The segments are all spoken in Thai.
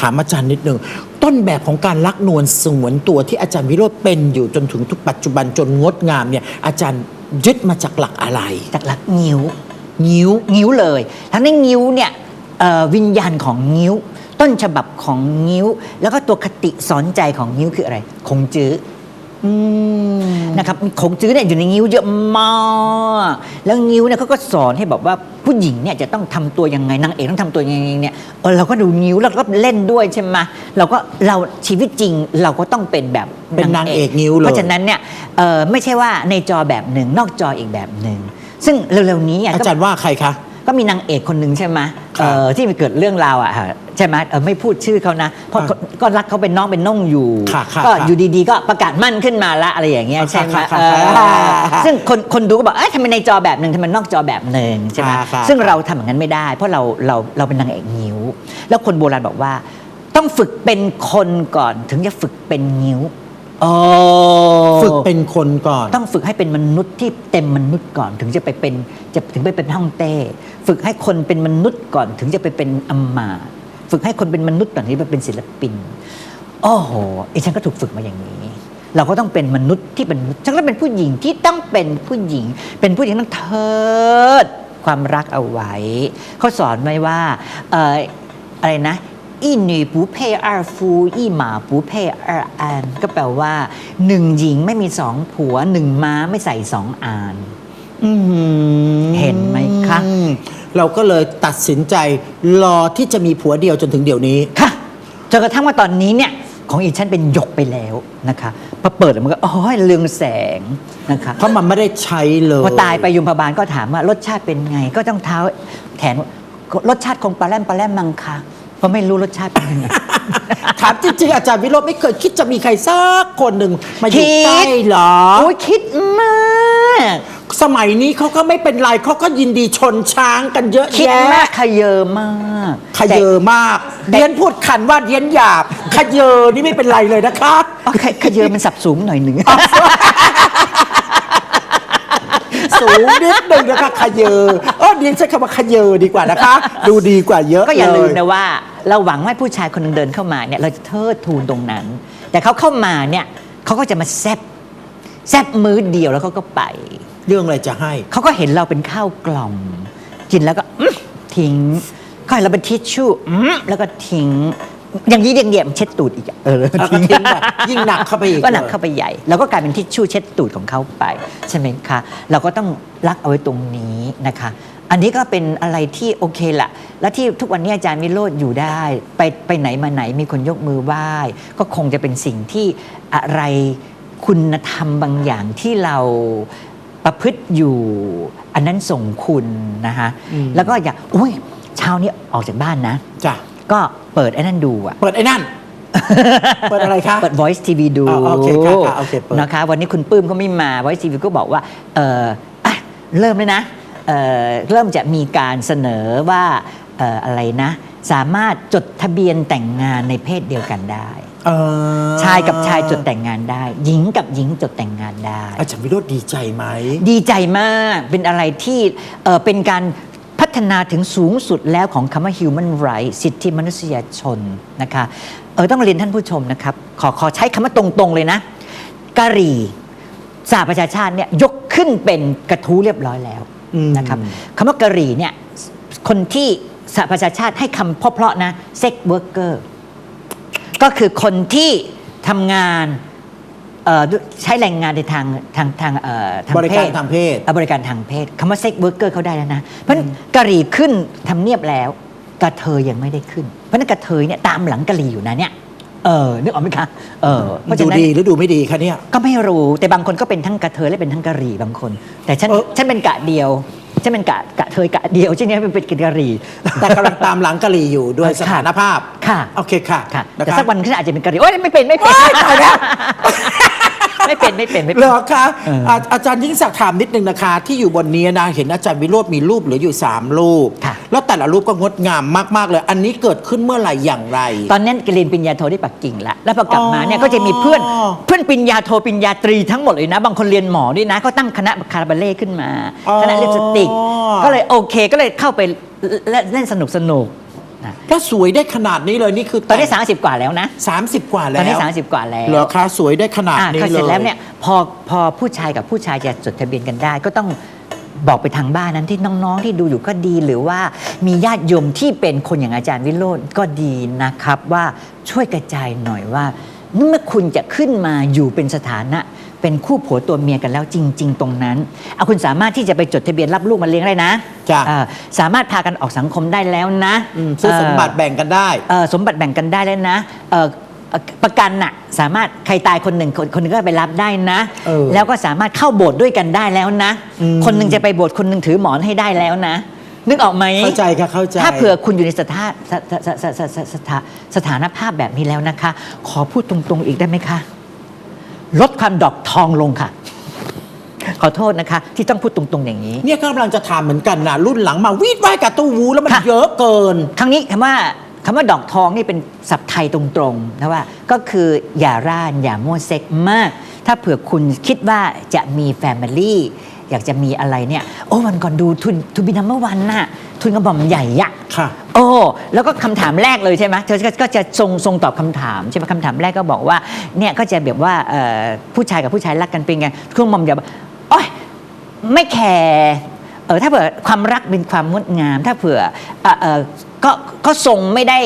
ถามอาจารย์นิดนึง ต้นแบบของการรักนวลสงวนตัวที่อาจารย์วิโรธเป็นอยู่จนถึงทุกปัจจุบันจนงดงามเนี่ยอาจารย์ยึดมาจากหลักอะไร จากหลักงิ้วงิ้วงิ้วเลยทั้งในงิ้วเนี่ยวิญญาณของงิ้ว ต้นฉบับของงิ้ว แล้วก็ตัวคติสอนใจของงิ้วคืออะไร คงจื้อ นะครับคงจื้อเนี่ยอยู่ในงิ้วเยอะมากแล้วงิ้วเนี่ยเขาก็สอนให้บอกว่าผู้หญิงเนี่ยจะต้องทำตัวยังไงนางเอกต้องทำตัวยังไงเนี่ยเออเราก็ดูงิ้วแล้วก็เล่นด้วยใช่ไหมเราก็เราชีวิตจริงเราก็ต้องเป็นแบบเป็นนางเอกงิ้วเลยเพราะฉะนั้นเนี่ยเอ่อไม่ใช่ว่าในจอแบบหนึ่งนอกจออีกแบบหนึ่งซึ่งเร็วๆนี้อะอาก็จารย์ว่าใครคะก็มีนางเอกคนหนึ่งใช่ไหมครับ เอ่อที่มันเกิดเรื่องราวอะฮะใช่ไหมเออไม่พูดชื่อเขานะเพราะครับก็รักเขาเป็นน้องเป็นน่องอยู่ ค่ะค่ะก็ค่ะอยู่ดีๆ ก็ประกาศมั่นขึ้นมาละอะไรอย่างเงี้ยค่ะใช่ไหมค่ะค่ะเออค่ะซึ่งคนคนดูก็บอกเอ้ยทำไมในจอแบบหนึ่งทำไมนอกจอแบบหนึ่งใช่ไหมค่ะค่ะ ซึ่งเราทำอย่างนั้นไม่ได้ เพราะเราเราเราเป็นนางเอกงิ้ว แล้วคนโบราณบอกว่า ต้องฝึกเป็นคนก่อนถึงจะฝึกเป็นงิ้ว อ๋อฝึกเป็นคนก่อน ต้องฝึกให้เป็นมนุษย์ที่เต็มมนุษย์ก่อนถึงจะไปเป็นจะถึงไปเป็นฮ่องเต้ ฝึกให้คนเป็นมนุษย์ก่อนถึงจะไปเป็นอำมาตย์ฝึกให้คนเป็นมนุษย์ก่อนถึงจะไปเป็นศิลปินโอ้โหไอ้ฉันก็ถูกฝึกมาอย่างนี้ เราก็ต้องเป็นมนุษย์ที่เป็นมนุษย์ฉันก็เป็นผู้หญิงที่ต้องเป็นผู้หญิง เป็นผู้หญิงต้องเทิดความรักเอาไว้เขาสอนไว้ว่าเอ่ออะไรนะ อีหนีปูเพ่อาฟูอีหมาปูเพ่อาอันก็แปลว่าหนึ่งหญิงไม่มีสองผัวหนึ่งม้าไม่ใส่สองอานอื้อหือเห็นไหมคะ เราก็เลยตัดสินใจรอที่จะมีผัวเดียวจนถึงเดี๋ยวนี้ค่ะจนกระทั่งว่าตอนนี้เนี่ยของอีฉันเป็นหยกไปแล้วนะคะพอเปิดมันก็โอ้ยเรืองแสงนะคะเพราะมันไม่ได้ใช้เลยพอตายไปยมพบาลก็ถามว่ารสชาติเป็นไง ก็ต้องเท้าแทนว่ารสชาติคงปลาแรมปลาแรมมังคะ เพราะไม่รู้รสชาติเป็นยังไง ถามจริงๆอาจารย์วิโรจน์ไม่เคยคิดจะมีใครสักคนหนึ่งมาอยู่คิดใกล้เหรอ โอ้ยคิดมาก สมัยนี้เขาก็ไม่เป็นไรเขาก็ยินดีชนช้างกันเยอะคิดแยะมากขยเยอมากขยเยอมากแต่เดียนพูดขันว่าเดียนหยาบขยเยอนี่ไม่เป็นไรเลยนะคะอ๋อขยขยเยอมันสับสูงหน่อยหนึ่ง สูงนิดนึงนะคะขยเยอเออเดียนใช้คำว่าขยเยอดีกว่านะคะ ดูดีกว่าเยอะก็อย่าลืมเลนะว่า เราหวังว่าผู้ชายคนหนึงเดินเข้ามาเนี่ยเราจะเทิดทูนตรงนั้น แต่เขาเข้ามาเนี่ยเขาก็จะมาแซบแซบมือเดียวแล้วเขาก็ไป เรื่องอะไรจะให้ เขาก็เห็นเราเป็นข้าวกล่อง กินแล้วก็อื้อทิ้งเขาเห็นเราเป็นทิชชู่อื้อแล้วก็ทิ้ง อย่างนี้เดียงเดียมเช็ดตูดอีกอะเออแล้วก็ทิ้งแบบยิ่งหนักเข้าไปอีกก็หนักเข้าไปใหญ่เราก็กลายเป็นทิชชู่เช็ดตูดของเขาไปใช่ไหมคะเราก็ต้องรักเอาไว้ตรงนี้นะคะ อันนี้ก็เป็นอะไรที่โอเคละและที่ทุกวันนี้อาจารย์มิโรธอยู่ได้ ไปไปไหนมาไหนมีคนยกมือไหว้ก็คงจะเป็นสิ่งที่อะไรคุณธรรมบางอย่างที่เราประพฤติอยู่ อันนั้นส่งคุณนะคะอืมแล้วก็อยากอุ้ยเช้านี้ออกจากบ้านนะ จ้ะ ก็เปิดไอ้นั่นดูอะ เปิดไอ้นั่น เปิดอะไรคะ เปิด Voice TV ดูอ๋อโอเคค่ะค่ะโอเคเปิด นะคะวันนี้คุณปื้มเขาไม่มา Voice TV ก็บอกว่าเอออะเริ่มเลยนะเอ่อเริ่มจะมีการเสนอว่าเอ่ออะไรนะ สามารถจดทะเบียนแต่งงานในเพศเดียวกันได้ เอ่อชายกับชายจดแต่งงานได้ หญิงกับหญิงจดแต่งงานได้ อาจารย์วิโรจน์ดีใจไหม ดีใจมากเป็นอะไรที่เอ่อเป็นการ พัฒนาถึงสูงสุดแล้วของคำว่า human right สิทธิมนุษยชนนะคะเออต้องเรียนท่านผู้ชมนะครับ ขอขอใช้คำว่าตรงๆเลยนะกะหรี่สหประชาชาติเนี่ยยกขึ้นเป็นกระทู้เรียบร้อยแล้วอืมนะครับคำว่ากะหรี่เนี่ยคนที่สหประชาชาติให้คำเพราะๆนะ sex worker ก็คือคนที่ทำงาน เอ่อใช้แรงงานในทางทางทางเอ่อทางบริการพศทางเพศ อะบริการทางเพศคำว่าเซ็กเวิร์กเกอร์เขาได้แล้วนะ เพราะฉะนั้นกะหรี่ขึ้นทำเนียบแล้วกระเทยยังไม่ได้ขึ้น เพราะฉะนั้นกระเทยเนี่ยตามหลังกะหรี่อยู่นะเนี่ยเออนึกออกไหมคะเออเพราะดูฉะนั้นดีหรือดูไม่ดีคะเนี่ย ก็ไม่รู้แต่บางคนก็เป็นทั้งกระเทยและเป็นทั้งกะหรี่บางคน แต่ฉันเออ ฉันเป็นกะเดียวฉันเป็นกะกะเทยกะเดียวฉันเนี่ยเป็นเป็นกะหรี่ แต่กำลังตามหลังกะหรี่อยู่ด้วยค่ะสถานภาพค่ะ โอเคค่ะค่ะนะแต่คะสักวันฉันอาจจะเป็นกะหรี่โอ้ยไม่เป็นไม่เป็นว้ายตายแล้ว ไม่เป็นไม่เป็นไม่เหเป็รนอคะเอออ่าอาจารย์ยิ่งศักดิ์ถามนิดนึงนะคะ ที่อยู่บนนี้นะเห็นอาจารย์วิโรธมีรูปเหลืออยู่ 3 รูป ค่ะ แล้วแต่ละรูปก็งดงามมากๆเลย อันนี้เกิดขึ้นเมื่อไหร่อย่างไร ตอนนั้นเรียนปริญญาโทที่ปักกิ่งแล้วแล้วพอกลับมาเนี่ยอ๋อก็จะมีเพื่อนเพื่อนปริญญาโทปริญญาตรีทั้งหมดเลยนะ บางคนเรียนหมอด้วยนะเขาตั้งคณะคาราบาเล่ขึ้นมา อ๋อ คณะลิปสติก ก็เลยโอเคก็เลยเข้าไปเล่นเล่นสนุกสนุก นะถ้าสวยได้ขนาดนี้เลยนี่คือตอนนี้ 30 กว่าแล้วนะสามสิบกว่าตแล้อนนี้ว30 กว่าแล้วเหรอคะสวยได้ขนาดอะนี้ก็เลยเสร็จแล้วเนี่ยพอพอผู้ชายกับผู้ชายจะจดทะเบียนกันได้ ก็ต้องบอกไปทางบ้านนั้นที่น้องๆที่ดูอยู่ก็ดีหรือว่ามีญาติโยมที่เป็นคนอย่างอาจารย์วิโรธก็ดีนะครับว่าช่วยกระจายหน่อยว่าเมื่อคุณจะขึ้นมาอยู่เป็นสถานะ เป็นคู่ผัวตัวเมียกันแล้วจริง ๆ ตรงนั้นเอาคุณสามารถที่จะไปจดทะเบียนรับลูกมาเลี้ยงได้นะจ้ะ เอ่อสามารถพากันออกสังคมได้แล้วนะอืมซื้อสมบัติเแบ่งกันได้ เอ่อสมบัติแบ่งกันได้แล้วนะเอ่อเอ่อประกันน่ะสามารถใครตายคนหนึ่งคนคนหนึงก็ไปรับได้นะ เออแล้วก็สามารถเข้าโบสถ์ด้วยกันได้แล้วนะ อืม คนหนึ่งจะไปโบสถ์คนหนึ่งถือหมอนให้ได้แล้วนะ นึกออกไหม เข้าใจค่ะเข้าใจ ถ้าเผื่อคุณอยู่ในสถาสถาสถาสถาสถาสถานภาพแบบนี้แล้วนะคะ ขอพูดตรงๆอีกได้ไหมคะ ลดความดอกทองลงค่ะ ขอโทษนะคะ ที่ต้องพูดตรงๆอย่างนี้ เนี่ยก็กำลังจะถามเหมือนกันนะรุ่นหลังมาวีดว่ายกับตู้วูแล้วมันค่ะ เยอะเกิน ครั้งนี้คำว่าคำว่าดอกทองนี่เป็นศัพท์ไทยตรงๆนะว่าก็คืออย่าร่านอย่ามั่วเซ็กมาก ถ้าเผื่อคุณคิดว่าจะมีแฟมิลี่อยากจะมีอะไรเนี่ย โอ้วันก่อนดูทุนทุนบินนัมเบอร์วันน่ะทุนกระบอกใหญ่ยะ ค่ะ โอ้แล้วก็คำถามแรกเลยใช่ไหมเธอก็ก็จะทรงทรงตอบคำถามใช่ไหมคำถามแรกก็บอกว่าเนี่ยก็จะแบบว่าเอ่อผู้ชายกับผู้ชายรักกันเป็นไงเครื่องมอมจะบอกโอ้ยไม่แคร์เออถ้าเผื่อความรักเป็นความงดงาม ถ้าเผื่อเอ่อเอ่อก็ก็ทรงไม่ได้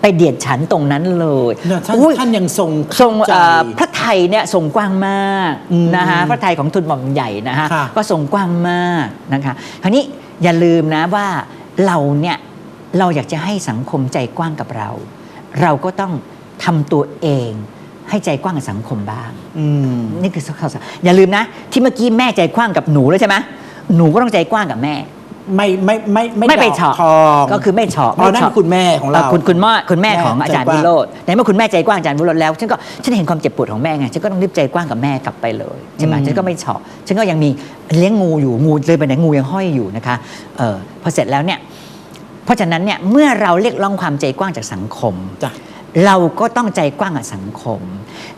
ไปเดียดฉันตรงนั้นเลยเนี่ยท่านอุ๊ย ท่านยังทรงทรงเข้าใจ เอ่อพระไทยเนี่ยทรงกว้างมากอืมนะคะพระไทยของทุนหม่อมใหญ่นะคะค่ะ ก็ทรงกว้างมากนะคะคราวนี้อย่าลืมนะว่าเราเนี่ย เราอยากจะให้สังคมใจกว้างกับเรา เราก็ต้องทำตัวเองให้ใจกว้างกับสังคมบ้างอืมนี่คือข่าวสารอย่าลืมนะ ที่เมื่อกี้แม่ใจกว้างกับหนูแล้วใช่ไหมหนูก็ต้องใจกว้างกับแม่ไม่ไม่ไม่ไม่ไปดกเฉาะทองก็คือไม่เฉาะอ๋อไม่นั่นเฉาะคุณแม่ของเราอ่คุณคุณแม่คุณแม่ของแม่อาจารย์ใจกว้างวิโรจน์ในเมื่อคุณแม่ใจกว้างอาจารย์วิโรจน์แล้วฉันก็ฉันเห็นความเจ็บปวดของแม่ไงฉันก็ต้องรีบใจกว้างกับแม่กลับไปเลยใช่ไหมอืมฉันก็ไม่เฉาะฉันก็ยังมีเลี้ยงงูอยู่งูเลยไปไหนงูยังห้อยอยู่นะคะเออพอเสร็จแล้วเนี่ยเพ ราะฉะนั้นเนี่ยเมื่อเราเรียกร้องความใจกว้างจากสังคมจ้ะเราก็ต้องใจกว้างกับสังคม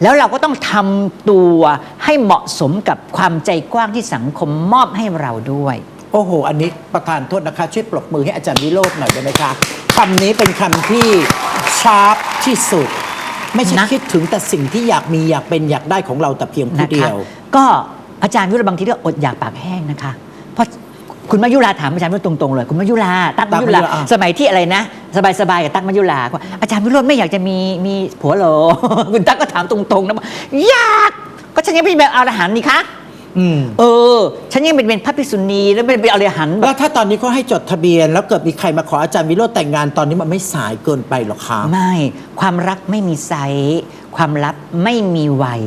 แล้วเราก็ต้องทำตัวให้เหมาะสมกับความใจกว้างที่สังคมมอบให้เราด้วย โอ้โห อันนี้ประธานโทษนะคะ ช่วยปรบมือให้อาจารย์วิโรจน์หน่อยได้ไหมคะคำนี้เป็นคำที่ชาร์ปที่สุด ไม่ใช่นะ คิดถึงแต่สิ่งที่อยากมีอยากเป็นอยากได้ของเราแต่เพียงผู้นะเดีคะยว ก็อาจารย์วิโรจน์บางทีก็อดอยากปากแห้งนะคะ เพราะ คุณมายุราถามอาจารย์วิโรจน์ตรงๆเลยคุณมายุราตั๊กมายุราตั๊กมายุราอะ สมัยที่อะไรนะ สบายๆกับตั๊กมายุราว่าอาจารย์วิโรจน์ไม่อยากจะมีมีผัวเหรอ คุณตั๊กก็ถามตรงๆนะบอกอยากก็ฉันยังไม่เป็นอรหันต์นี่คะอืม เออ ฉันยังเป็นเป็นพระภิกษุณีแล้วเป็นเป็นอรหันต์แบแล้บวถ้าตอนนี้เขาให้จดทะเบียน แล้วเกิดมีใครมาขออาจารย์วิโรจน์แต่งงานตอนนี้มันไม่สายเกินไปหรอคะไม่ ความรักไม่มีไซส์ความรักไม่มีวัย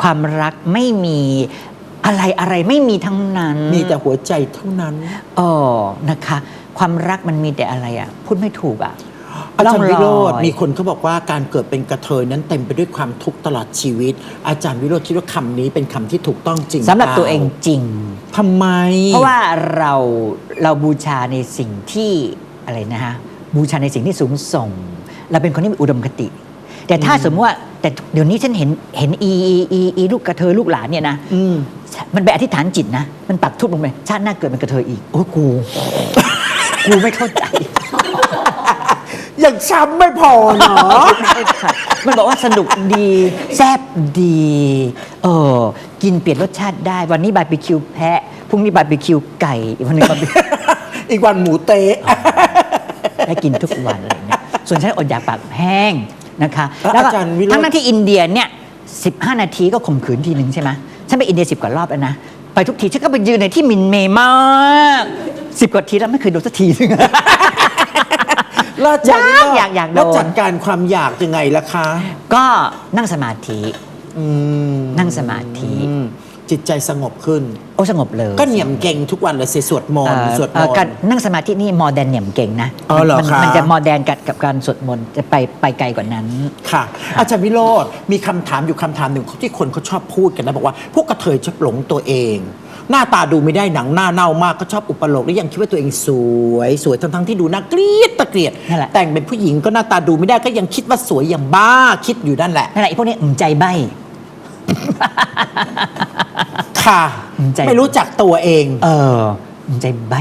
ความรักไม่มี อะไรอะไรไม่มีทั้งนั้นมีแต่หัวใจเท่านั้นอ๋อนะคะ ความรักมันมีแต่อะไรอะ พูดไม่ถูกอะอาจารย์วิโรจน์ล่องลอยมีคนเขาบอกว่าการเกิดเป็นกระเทยนั้นเต็มไปด้วยความทุกข์ตลอดชีวิต อาจารย์วิโรจน์คิดว่าคำนี้เป็นคำที่ถูกต้องจริงสำหรับปล่าตัวเองจริงทำไม เพราะว่าเราเราบูชาในสิ่งที่อะไรนะฮะบูชาในสิ่งที่สูงส่ง เราเป็นคนที่มีอุดมคติ แต่ถ้าสมมติว่า แต่เดี๋ยวนี้ฉันเห็นเห็นอีอีอีอีลูกกระเทยลูกหลานเนี่ยนะอืมมันไปอธิษฐานจิตนะ มันปักทุบลงไปชาติหน้าเกิดเป็นกระเทยอีก โอ้ยกู กูไม่เข้าใจยังช้ำไม่พอเนาะมันบอกว่าสนุกดีแซบดี เออ กินเปลี่ยนรสชาติได้ วันนี้บาร์บีคิวแพะพรุ่งนี้บาร์บีคิวไก่ อีกวันหนึงบาร์บีอีกวันหมูเต๊ะได้กินทุกวันอะไรเงี้ยส่วนฉันอดอยากปากแห้ง นะคะแล้วแล้วก็อาจารย์วิโรจน์ ทั้งนั้นที่อินเดียเนี่ย15นาทีก็ข่มขืนทีหนึ่งใช่ไหมฉันไปอินเดียสิบกว่ารอบแล้วนะ ไปทุกทีฉันก็ไปยืนในที่มินเมย์มากสิบกว่าทีแล้วไม่เคยโดนสักทีนึง แล้วอาจารย์วิโรจน์อยากอยากโดน แล้วจัดการความอยากยังไงล่ะคะก็นั่งสมาธิ อืม นั่งสมาธิ อืม จิตใจสงบขึ้น โอ้สงบเลยก็เหนี่ยมเก่งทุกวันเลยสิสวดมนต์เอ่อสวดมเอ่อนการต์นั่งสมาธินี่มอแดนเหนี่ยมเก่งนะอ๋อเหรอมันคะมันจะมอแดนกับกับการสวดมนต์จะไปไปไกลกว่านั้น ค่ะ อาจารย์วิโรธมีคำถามอยู่คำถามหนึ่งที่คนเขาชอบพูดกันนะบอกว่า พวกกระเทยชอบหลงตัวเอง หน้าตาดูไม่ได้หนังหน้าเน่ามากก็ชอบอุปโลกและยังคิดว่าตัวเองสวยสวยทั้งๆที่ดูน่าเกลียดตะเกลียดนั่นแหละแต่งเป็นผู้หญิงก็หน้าตาดูไม่ได้ก็ยังคิดว่าสวยอย่างบ้าคิดอยู่นั่นแหละนั่นแหละไอ้พวกนี้อืมใจใบ ค่ะ ใจ ไม่รู้จักตัวเอง เอออืมใจใบ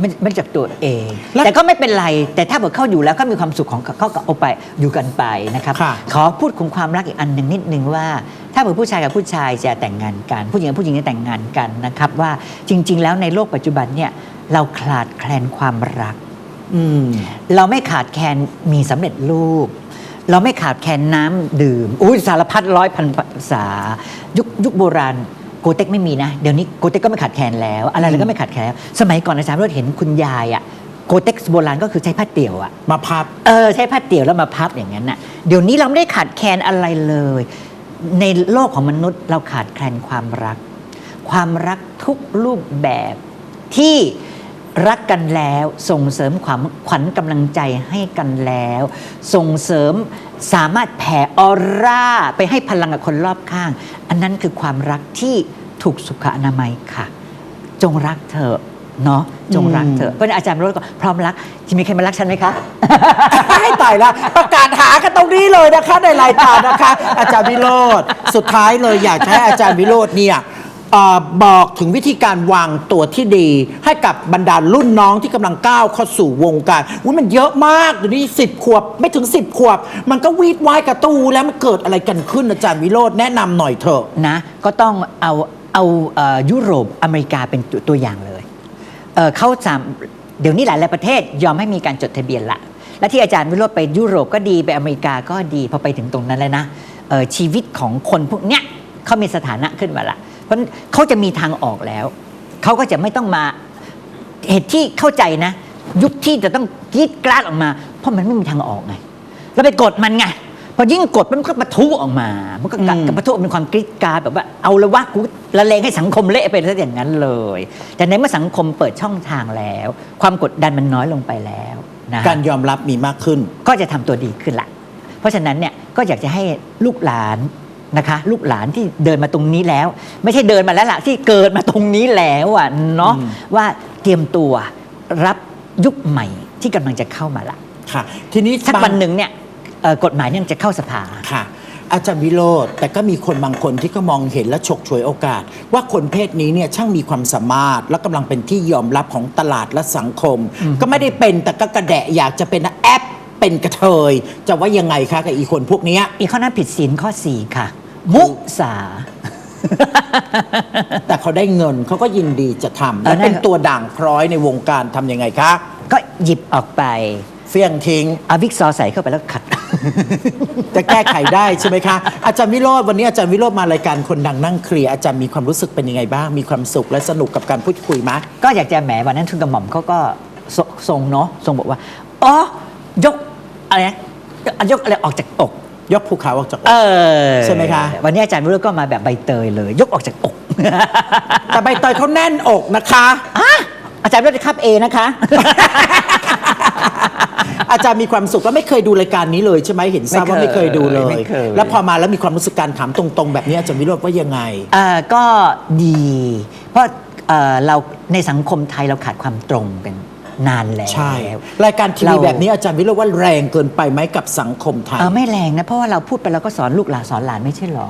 ไม่ไม่จากตัวเอง แล้ว แต่ก็ไม่เป็นไร แต่ถ้าเกิดเขาอยู่แล้วเขามีความสุขของเขาเขาก็เอาไปอยู่กันไปนะครับ ค่ะ ขอพูดของความรักอีกอันหนึ่งนิดนึงว่า ถ้าเกิดผู้ชายกับผู้ชายจะแต่งงานกัน ผู้หญิงกับผู้หญิงจะแต่งงานกันนะครับ ว่าจริง ๆ แล้วในโลกปัจจุบันเนี่ยเราขาดแคลนความรัก อืม เราไม่ขาดแคลนมีสำเร็จรูป เราไม่ขาดแคลนน้ำดื่มอุ้ยสารพัดร้อยพันภาษา ยุคยุคโบราณ โกเต็กไม่มีนะ เดี๋ยวนี้โกเต็กก็ไม่ขาดแคลนแล้ว อะไรๆก็ไม่ขาดแคลนแล้วสมัยก่อนอาจารย์รถเห็นคุณยายอะโกเต็กโบราณก็คือใช้ผ้าเตี่ยวอะมาพับเออใช้ผ้าเตี่ยวแล้วมาพับอย่างนั้นน่ะเดี๋ยวนี้เราไม่ได้ขาดแคลนอะไรเลย ในโลกของมนุษย์เราขาดแคลนความรัก ความรักทุกรูปแบบที่ รักกันแล้วส่งเสริมความขวัญกำลังใจให้กันแล้ว ส่งเสริมสามารถแผ่ออร่าไปให้พลังกับคนรอบข้าง อันนั้นคือความรักที่ถูกสุขอนามัยค่ะ จงรักเธอะเนาะจงรักเธอะเพราะฉะนั้นอาจารย์โรจน์ก็พร้อมรักจะมีใครมารักฉันไหมคะให้ตายละประกาศหากันตรงนี้เลยนะคะในรายการนะคะ อาจารย์วิโรธสุดท้ายเลยอยากจะให้อาจารย์วิโรธเนี่ย เออบอกถึงวิธีการวางตัวที่ดี ให้กับบรรดารุ่นน้องที่กำลังก้าวเข้าสู่วงการว่ามันเยอะมากเดี๋ยวนี้สิบขวบไม่ถึงสิบขวบ มันก็วีดวายกระตูแล้วมันเกิดอะไรกันขึ้นอาจารย์วิโรธแนะนำหน่อยเถอะ นะก็ต้องเอาเอาเอ่อยุโรปอเมริกาเป็นตัวตัวอย่างเลยเอ่อเขาสามเดี๋ยวนี้หลายๆประเทศยอมให้มีการจดทะเบียนละ และที่อาจารย์วิโรจน์ไปยุโรปก็ดีไปอเมริกาก็ดีพอไปถึงตรงนั้นแล้วนะเอ่อชีวิตของคนพวกเนี้ยเขามีสถานะขึ้นมาละ เพราะฉะนั้นเขาจะมีทางออกแล้ว เขาก็จะไม่ต้องมาเหตุที่เข้าใจนะ ยุคที่จะต้องกรีดกราดออกมา เพราะมันไม่มีทางออกไงแล้วไปกดมันไงพอยิ่งกดมันก็ปะทุออกมา มันก็กัดอืมกับปะทุเป็นความกรีดกราดแบบว่าเอาละวะกูละเลงให้สังคมเละไปซะอย่างนั้นเลย แต่ในเมื่อสังคมเปิดช่องทางแล้ว ความกดดันมันน้อยลงไปแล้วนะการยอมรับมีมากขึ้น ก็จะทำตัวดีขึ้นละ เพราะฉะนั้นเนี่ยก็อยากจะให้ลูกหลาน นะคะลูกหลานที่เดินมาตรงนี้แล้ว ไม่ใช่เดินมาแล้วล่ะที่เกิดมาตรงนี้แล้วอะเนาะอืมว่าเตรียมตัวรับยุคใหม่ที่กำลังจะเข้ามาละค่ะทีนี้สักบางวันหนึ่งเนี่ยเอ่อกฎหมายเนี่ยจะเข้าสภาค่ะอาจารย์วิโรธแต่ก็มีคนบางคนที่ก็มองเห็นและฉกฉวยโอกาส ว่าคนเพศนี้เนี่ยช่างมีความสามารถ และกำลังเป็นที่ยอมรับของตลาดและสังคม ก็ไม่ได้เป็นแต่ก็กระแดะอยากจะเป็นแอปเป็นกระเทย จะว่ายังไงคะกับอีคนพวกเนี้ยอีกข้อนั้นผิดศีลข้อ 4 ค่ะ มุสา แต่เขาได้เงินเขาก็ยินดีจะทำเออและเป็นนั่นตัวด่างพร้อยในวงการทำยังไงคะ ก็หยิบออกไปเฟี้ยงทิ้งเอาวิกซอว์ใส่เข้าไปแล้วขัด จะแก้ไขได้ใช่ไหมคะ อาจารย์วิโรธวันนี้อาจารย์วิโรธมารายการคนดังนั่งเคลียร์อาจารย์มีความรู้สึกเป็นยังไงบ้าง มีความสุขและสนุกกับการพูดคุยไหมก็อยากจะแหมวันนั้นทุนกระหม่อมเขาก็ทรทรงเนาะทรงบอกว่าอ๋อยกอะไรนะยกอะไรออกจากอก ยกภูเขาออกจากอก เออใช่ไหมคะ วันนี้อาจารย์วิโรจน์ก็มาแบบใบเตยเลย ยกออกจากอก แต่ใบเตยเขาแน่นอกนะคะ อะอาจารย์วิโรจน์ครับเอนะคะ อาจารย์มีความสุขแล้วไม่เคยดูรายการนี้เลยใช่ไหมเห็นทราบว่าไม่ไม่เคเคยยดูเลยไม่เคย แล้วพอมาแล้วมีความรู้สึกการถามตรงๆ แบบนี้อาจารย์วิโรธว่ายังไง เอ่อก็ดี เพราะเอ่อเราในสังคมไทยเราขาดความตรงกัน นานแล้วใช่ รายการทีวีเราแบบนี้อาจารย์วิโรธว่าแรงเกินไปไหมกับสังคมไทย เออไม่แรงนะ เพราะว่าเราพูดไปเราก็สอนลูกหลานสอนหลานไม่ใช่เหรอ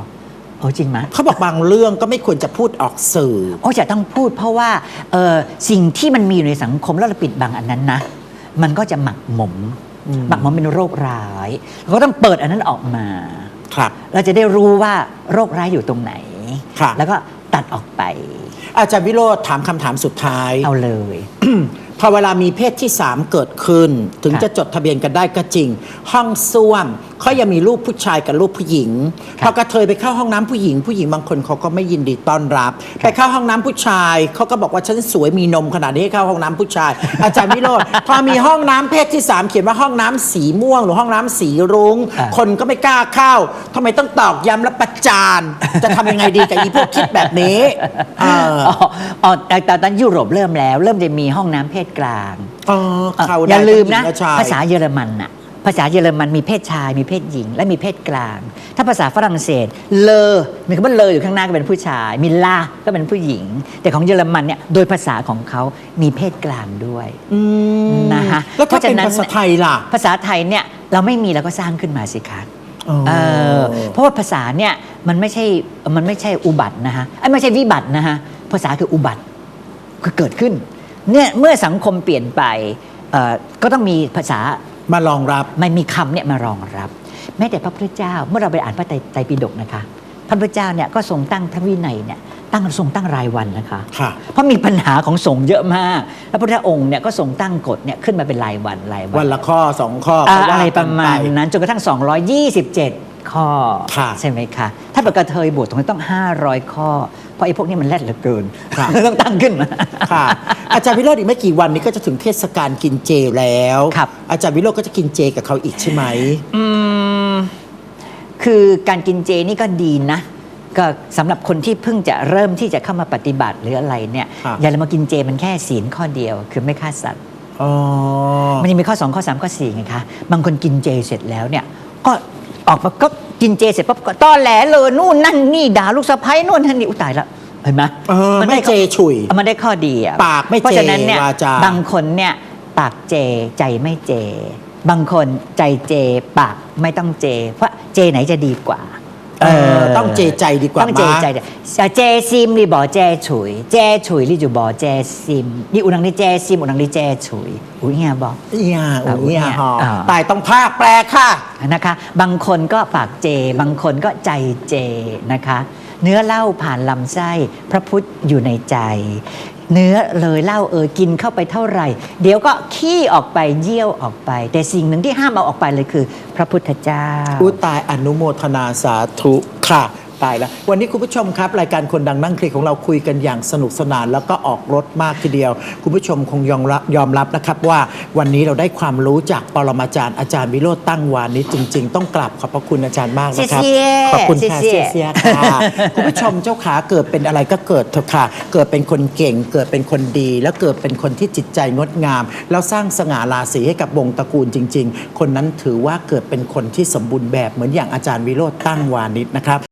โอ้จริงไหมเขาบอกบางเรื่องก็ไม่ควรจะพูดออกสื่อ โอ้จะต้องพูดเพราะว่าเออสิ่งที่มันมีอยู่ในสังคมแล้วเราปิดบังอันนั้นนะ มันก็จะหมักหมมอืมหมักหมมเป็นโรคร้ายเราก็ต้องเปิดอันนั้นออกมาครับเราจะได้รู้ว่าโรคร้ายอยู่ตรงไหนครับแล้วก็ตัดออกไป อาจารย์วิโรธถามคำถามสุดท้าย เอาเลย พอเวลามีเพศที่ 3 เกิดขึ้น ถึงจะจดทะเบียนกันได้ก็จริง ห้องส้วม เขายังมีรูปผู้ชายกับรูปผู้หญิงค่ะพอกระเทยไปเข้าห้องน้ำผู้หญิง ผู้หญิงบางคนเขาก็ไม่ยินดีต้อนรับ ไปเข้าห้องน้ำผู้ชายเขาก็บอกว่าฉันสวยมีนมขนาดนี้ให้เข้าห้องน้ำผู้ชาย อาจารย์วิโรธพอมีห้องน้ำเพศที่3เขียนว่าห้องน้ำสีม่วง หรือห้องน้ำสีรุง้ง อ่า คนก็ไม่กล้าเข้าทำไมต้องตอกย้ำและประจานจะทำยังไงดีกับอีพวกคิดแบบนี้เอออ๋ออ๋อแต่แต่ตอนยุโรปเริ่มแล้ว เริ่มจะมีห้องน้ำเพศกลางเออเข้าอได้ย่าลืมนะ ทั้งหญิงและชย ภาษาเยอรมันน่ะ ภาษาเยอรมันมีเพศชาย มีเพศหญิง และมีเพศกลาง ถ้าภาษาฝรั่งเศส เลอมีคำว่าเลออยู่ข้างหน้าก็เป็นผู้ชาย มีลาก็เป็นผู้หญิง แต่ของเยอรมันเนี่ยโดยภาษาของเขามีเพศกลางด้วยอืมนะคะแล้วถ้าเพราะฉะเป็นนั้นภาษาไทยล่ะ ภาษาไทยเนี่ยเราไม่มีเราก็สร้างขึ้นมาสิคะอ๋อเออเพราะว่าภาษาเนี่ยมันไม่ใช่มันไม่ใช่อุบัตินะคะไอ้ยไม่ใช่วิบัตินะคะภาษาคืออุบัติคือเกิดขึ้นเนี่ยเมื่อสังคมเปลี่ยนไปเอ่อก็ต้องมีภาษา มารองรับไม่มีคำเนี่ยมารองรับ แม้แต่พระพุทธเจ้าเมื่อเราไปอ่านพระไตรไตรปิฎกนะคะ พระพุทธเจ้าเนี่ยก็ทรงตั้งพระวินัยเนี่ยตั้งทรงตั้งรายวันนะคะ ค่ะ เพราะมีปัญหาของสงฆ์เยอะมาก แล้วพระพุทธองค์เนี่ยก็ทรงตั้งกฎเนี่ยขึ้นมาเป็นรายวันรายวัวันละข้อสองข้ออ่าก็ว่าอะไรกัประมาณไปนั้นจนกระทั่ง 227 ข้อ ค่ะใช่ไหมคะ ถ้าเป็นกระเทยบวชตรงนี้ต้อง 500 ข้อ เพราะไอ้พวกนี้มันแรดเหลือเกิน ค่ะ ต้องตั้งขึ้นมา ค่ะ อาจารย์วิโรจน์อีกไม่กี่วันนี้ก็จะถึงเทศกาลกินเจแล้ว ครับ อาจารย์วิโรจน์ก็จะกินเจกับเขาอีกใช่ไหม อืม คือการกินเจนี่ก็ดีนะ ก็สำหรับคนที่เพิ่งจะเริ่มที่จะเข้ามาปฏิบัติหรืออะไรเนี่ย ครับ อย่าเลยมากินเจมันแค่ศีลข้อเดียว คือไม่ฆ่าสัตว์ อ๋อ มันยังมีข้อ 2 ข้อ 3 ข้อ4ไงคะ บางคนกินเจเสร็จแล้วเนี่ย ก็ ออกมาก็กินเจเสร็จปั๊บก็ต้อแหลเลยนู่นนั่นนี่ด่าลูกสะใภ้นู่นนั่นนี่อุยตายละเห็นไหมเออมันไม่ได้เจฉุย มันได้ข้อดีอะปากไม่เจเพราะฉะนั้นเนี่ยวาจา บางคนเนี่ยปากเจใจไม่เจ บางคนใจเจปากไม่ต้องเจ เพราะเจไหนจะดีกว่า เออต้องเจใจดีกว่าต้องเจมั้ยใจเดียวเจซิมหรือบ่เจฉุยเจฉุยหรืออยู่บ่เจซิมนี่อุนังนี่เจซิมอุนังนี่เจฉุยอุ้ยเงี้ยบอกอียอุ้ยอะฮออ่าตายต้องภาคแปลค่ะนะคะ บางคนก็ปากเจ บางคนก็ใจเจนะคะ เนื้อเหล้าผ่านลำไส้พระพุทธอยู่ในใจเนื้อเลยเหล้าเออกินเข้าไปเท่าไหร่ เดี๋ยวก็ขี้ออกไปเยี่ยวออกไป แต่สิ่งหนึ่งที่ห้ามเอาออกไปเลยคือ พระพุทธเจ้า อุยตายอนุโมทนาสาธุค่ะ ตายแล้ว วันนี้คุณผู้ชมครับ รายการคนดังนั่งเคลียร์ของเราคุยกันอย่างสนุกสนาน แล้วก็ออกรถมากทีเดียว คุณผู้ชมคงยอมรับยอมรับนะครับว่าวันนี้เราได้ความรู้จากปรมาจารย์อาจารย์วิโรจน์ตั้งวานิชจริง ๆ ต้องกราบขอบพระคุณอาจารย์มากนะครับเสียๆขอบคุณค่ะเสีเสียยๆ เสียค่ะคุณผู้ชมเจ้าขาเกิดเป็นอะไรก็เกิดเถอะค่ะ เกิดเป็นคนเก่ง เกิดเป็นคนดี แล้วเกิดเป็นคนที่จิตใจงดงาม แล้วสร้างสง่าราศีให้กับวงตระกูลจริง ๆ คนนั้นถือว่าเกิดเป็นคนที่สมบูรณ์แบบเหมือนอย่างอาจารย์วิโรจน์ตั้งวานิชนะครับ